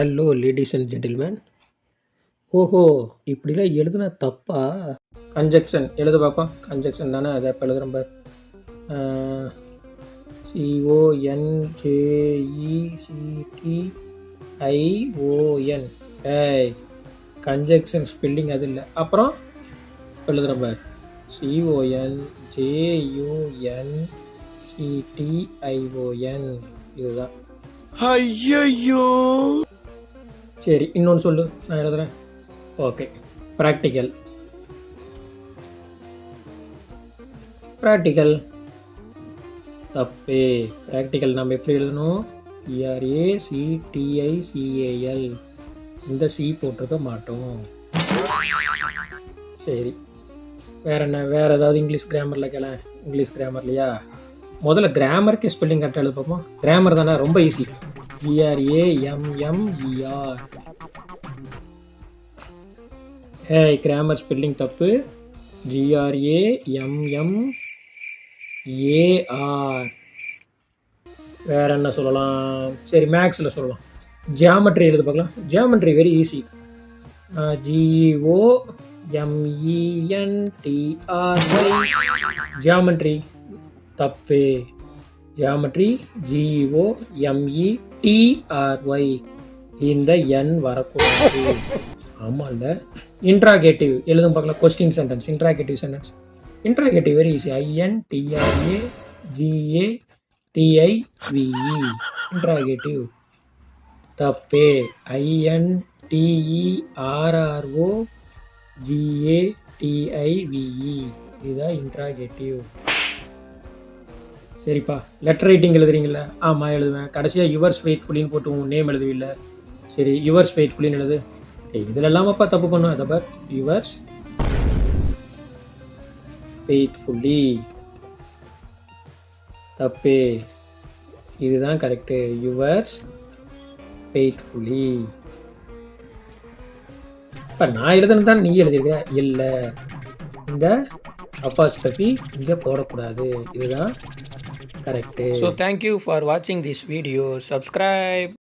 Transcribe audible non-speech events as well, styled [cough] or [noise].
Hello ladies and gentleman ஓஹோ இப்படிலாம் எழுதுனா தப்பா? கன்ஜெக்ஷன் எழுத பார்ப்போம் கன்ஜெக்ஷன் தானே அதை இப்போ எழுதுகிறேன் பார் சிஓஎன்ஜேஇசிடி ஐஓஎன் ஏய் கன்ஜெக்ஷன் ஸ்பெல்லிங் அது இல்லை. அப்புறம் இப்ப எழுதுகிறேன் பார் சிஓஎன் ஜேயூஎன் சிடிஐஓஎன் இதுதான். ஐயோ சரி இன்னொன்று சொல்லு. நான் எழுதுறேன். ஓகே ப்ராக்டிக்கல் ப்ராக்டிக்கல் தப்பே. ப்ராக்டிக்கல் நம்ம எப்படி எழுதணும்? இஆர்ஏ சிடிஐ சிஏஎல் இந்த சி போட்டிருக்க மாட்டோம். சரி. வேற என்ன? வேற ஏதாவது இங்கிலீஷ் கிராமரில் கேள. இங்கிலீஷ் கிராமர்லையா முதல்ல கிராமருக்கு ஸ்பெல்லிங் கரெக்டாக எழுத பார்ப்போம்? கிராமர் தானே? ரொம்ப easy E G R A M M E R grammar spelling தப்பு. G R A M M A R வேற என்ன சொல்லலாம்? சரி மேக்ஸில் சொல்லலாம். ஜியாமெட்ரி எழுது பார்க்கலாம். Geometry very easy G O M E N T R geometry தப்பு. Geometry G O M E T R Y இந்த எண் வரக்கூடாது. [laughs] ஆமாம்ல இன்ட்ராகேட்டிவ் எழுதும் பார்க்கலாம். Question sentence interrogative sentence interrogative very easy I N T R A G A T I V E interrogative தப்பே. I N T E R R O G A T I V E இதுதான் interrogative சரிப்பா. Letter writing எழுதுறீங்களா ஆமாம் எழுதுவேன். கடைசியாக yours ஃபெய்த்ஃபுல்லின்னு போட்டு உன் name எழுதுவில்ல. சரி yours ஃபெய்த்ஃபுல்லின்னு எழுது. இதில் இல்லாமப்பா தப்பு பண்ணுவேன் அதை பார். யுவர்ஸ் ஃபெய்த்ஃபுல்லி தப்பே. இதுதான் கரெக்டு யுவர்ஸ் ஃபெய்த்ஃபுல்லி இப்போ நான் எழுதுனது தான் நீ எழுதியிருக்க இல்லை. இந்த அப்பாஸ்டபி இங்கே போடக்கூடாது. இதுதான் correct. So thank you for watching this video. Subscribe.